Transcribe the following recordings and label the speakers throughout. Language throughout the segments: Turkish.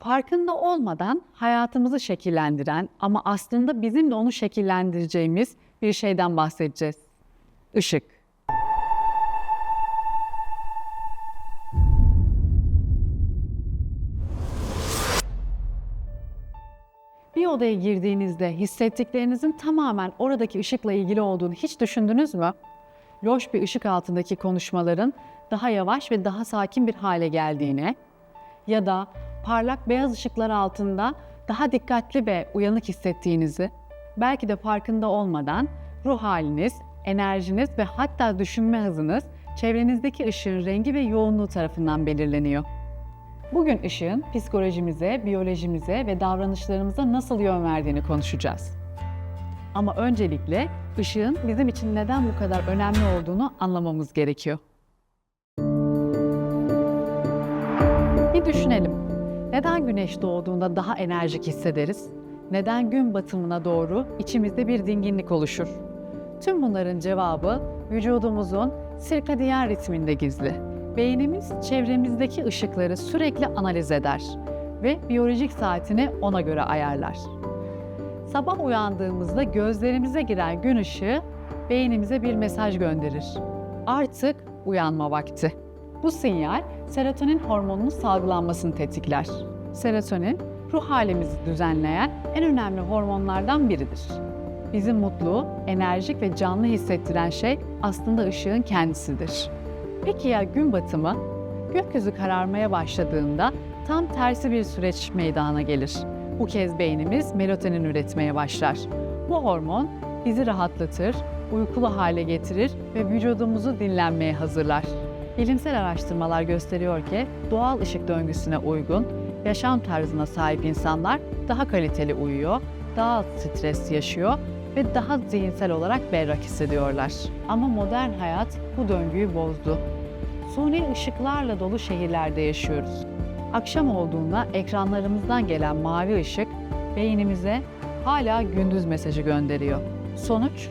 Speaker 1: farkında olmadan hayatımızı şekillendiren ama aslında bizim de onu şekillendireceğimiz bir şeyden bahsedeceğiz. Işık. Bir odaya girdiğinizde hissettiklerinizin tamamen oradaki ışıkla ilgili olduğunu hiç düşündünüz mü? Loş bir ışık altındaki konuşmaların daha yavaş ve daha sakin bir hale geldiğine ya da parlak beyaz ışıklar altında daha dikkatli ve uyanık hissettiğinizi, belki de farkında olmadan ruh haliniz, enerjiniz ve hatta düşünme hızınız çevrenizdeki ışığın rengi ve yoğunluğu tarafından belirleniyor. Bugün ışığın psikolojimize, biyolojimize ve davranışlarımıza nasıl yön verdiğini konuşacağız. Ama öncelikle ışığın bizim için neden bu kadar önemli olduğunu anlamamız gerekiyor. Bir düşünelim. Neden güneş doğduğunda daha enerjik hissederiz? Neden gün batımına doğru içimizde bir dinginlik oluşur? Tüm bunların cevabı vücudumuzun sirkadiyen ritminde gizli. Beynimiz çevremizdeki ışıkları sürekli analiz eder ve biyolojik saatini ona göre ayarlar. Sabah uyandığımızda gözlerimize giren gün ışığı beynimize bir mesaj gönderir. Artık uyanma vakti. Bu sinyal serotonin hormonunun salgılanmasını tetikler. Serotonin, ruh halimizi düzenleyen en önemli hormonlardan biridir. Bizi mutlu, enerjik ve canlı hissettiren şey aslında ışığın kendisidir. Peki ya gün batımı? Gökyüzü kararmaya başladığında tam tersi bir süreç meydana gelir. Bu kez beynimiz melatonin üretmeye başlar. Bu hormon bizi rahatlatır, uykulu hale getirir ve vücudumuzu dinlenmeye hazırlar. Bilimsel araştırmalar gösteriyor ki doğal ışık döngüsüne uygun, yaşam tarzına sahip insanlar daha kaliteli uyuyor, daha az stres yaşıyor ve daha zihinsel olarak berrak hissediyorlar. Ama modern hayat bu döngüyü bozdu. Suni ışıklarla dolu şehirlerde yaşıyoruz. Akşam olduğunda ekranlarımızdan gelen mavi ışık beynimize hala gündüz mesajı gönderiyor. Sonuç,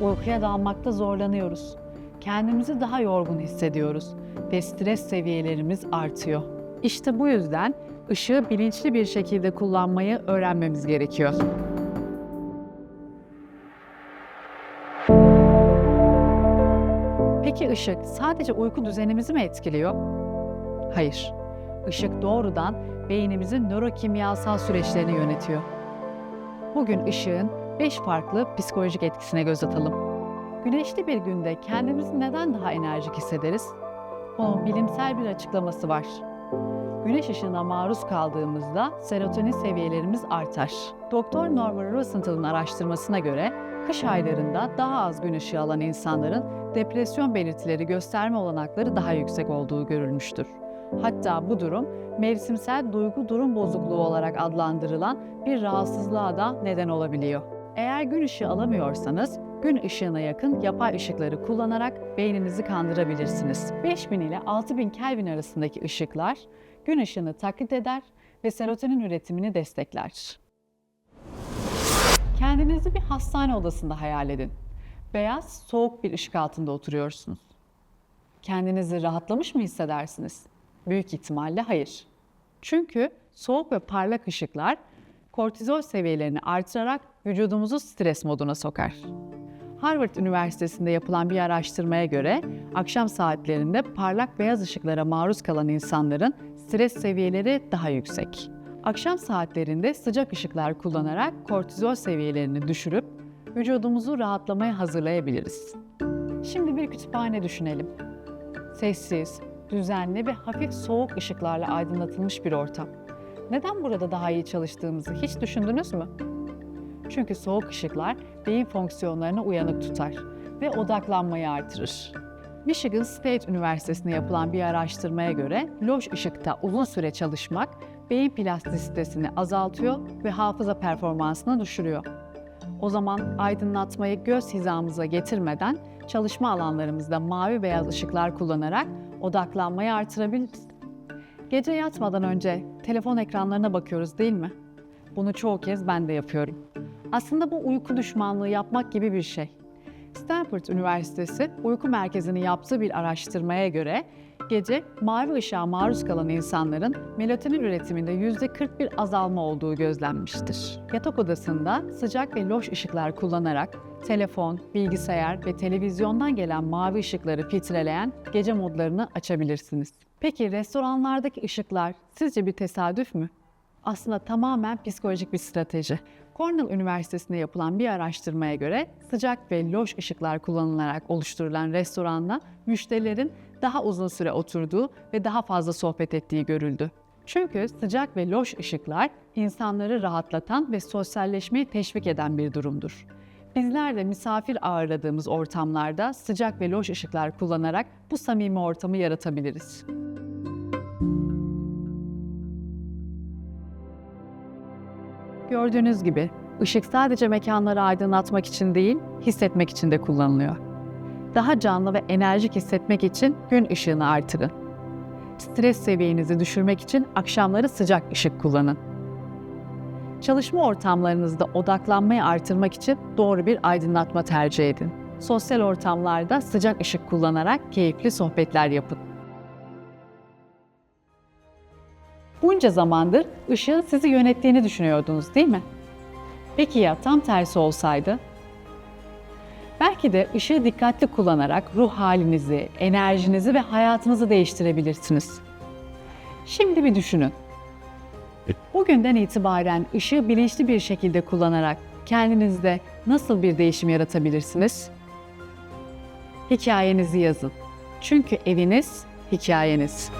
Speaker 1: uykuya dalmakta zorlanıyoruz. Kendimizi daha yorgun hissediyoruz ve stres seviyelerimiz artıyor. İşte bu yüzden ışığı bilinçli bir şekilde kullanmayı öğrenmemiz gerekiyor. Peki ışık sadece uyku düzenimizi mi etkiliyor? Hayır. Işık doğrudan beynimizin nörokimyasal süreçlerini yönetiyor. Bugün ışığın 5 farklı psikolojik etkisine göz atalım. Güneşli bir günde kendimizi neden daha enerjik hissederiz? Bunun bilimsel bir açıklaması var. Güneş ışığına maruz kaldığımızda serotonin seviyelerimiz artar. Doktor Norman Rosenthal'ın araştırmasına göre kış aylarında daha az gün ışığı alan insanların depresyon belirtileri gösterme olanakları daha yüksek olduğu görülmüştür. Hatta bu durum mevsimsel duygu durum bozukluğu olarak adlandırılan bir rahatsızlığa da neden olabiliyor. Eğer gün ışığı alamıyorsanız gün ışığına yakın yapay ışıkları kullanarak beyninizi kandırabilirsiniz. 5000 ile 6000 Kelvin arasındaki ışıklar gün ışığını taklit eder ve serotonin üretimini destekler. Kendinizi bir hastane odasında hayal edin. Beyaz, soğuk bir ışık altında oturuyorsunuz. Kendinizi rahatlamış mı hissedersiniz? Büyük ihtimalle hayır. Çünkü soğuk ve parlak ışıklar kortizol seviyelerini artırarak vücudumuzu stres moduna sokar. Harvard Üniversitesi'nde yapılan bir araştırmaya göre akşam saatlerinde parlak beyaz ışıklara maruz kalan insanların stres seviyeleri daha yüksek. Akşam saatlerinde sıcak ışıklar kullanarak kortizol seviyelerini düşürüp vücudumuzu rahatlamaya hazırlayabiliriz. Şimdi bir kütüphane düşünelim. Sessiz, düzenli ve hafif soğuk ışıklarla aydınlatılmış bir ortam. Neden burada daha iyi çalıştığımızı hiç düşündünüz mü? Çünkü soğuk ışıklar beyin fonksiyonlarını uyanık tutar ve odaklanmayı artırır. Michigan State Üniversitesi'nde yapılan bir araştırmaya göre loş ışıkta uzun süre çalışmak beyin plastisitesini azaltıyor ve hafıza performansını düşürüyor. O zaman aydınlatmayı göz hizamıza getirmeden çalışma alanlarımızda mavi beyaz ışıklar kullanarak odaklanmayı artırabiliriz. Gece yatmadan önce telefon ekranlarına bakıyoruz değil mi? Bunu çoğu kez ben de yapıyorum. Aslında bu uyku düşmanlığı yapmak gibi bir şey. Stanford Üniversitesi uyku merkezinin yaptığı bir araştırmaya göre Gece mavi ışığa maruz kalan insanların melatonin üretiminde %41 azalma olduğu gözlenmiştir. Yatak odasında sıcak ve loş ışıklar kullanarak telefon, bilgisayar ve televizyondan gelen mavi ışıkları filtreleyen gece modlarını açabilirsiniz. Peki restoranlardaki ışıklar sizce bir tesadüf mü? Aslında tamamen psikolojik bir strateji. Cornell Üniversitesi'nde yapılan bir araştırmaya göre sıcak ve loş ışıklar kullanılarak oluşturulan restoranda müşterilerin daha uzun süre oturduğu ve daha fazla sohbet ettiği görüldü. Çünkü sıcak ve loş ışıklar insanları rahatlatan ve sosyalleşmeyi teşvik eden bir durumdur. Bizler de misafir ağırladığımız ortamlarda sıcak ve loş ışıklar kullanarak bu samimi ortamı yaratabiliriz. Gördüğünüz gibi ışık sadece mekanları aydınlatmak için değil, hissetmek için de kullanılıyor. Daha canlı ve enerjik hissetmek için gün ışığını artırın. Stres seviyenizi düşürmek için akşamları sıcak ışık kullanın. Çalışma ortamlarınızda odaklanmayı artırmak için doğru bir aydınlatma tercih edin. Sosyal ortamlarda sıcak ışık kullanarak keyifli sohbetler yapın. Bunca zamandır ışığın sizi yönettiğini düşünüyordunuz değil mi? Peki ya tam tersi olsaydı? Belki de ışığı dikkatli kullanarak ruh halinizi, enerjinizi ve hayatınızı değiştirebilirsiniz. Şimdi bir düşünün. Bugünden itibaren ışığı bilinçli bir şekilde kullanarak kendinizde nasıl bir değişim yaratabilirsiniz? Hikayenizi yazın. Çünkü eviniz hikayeniz.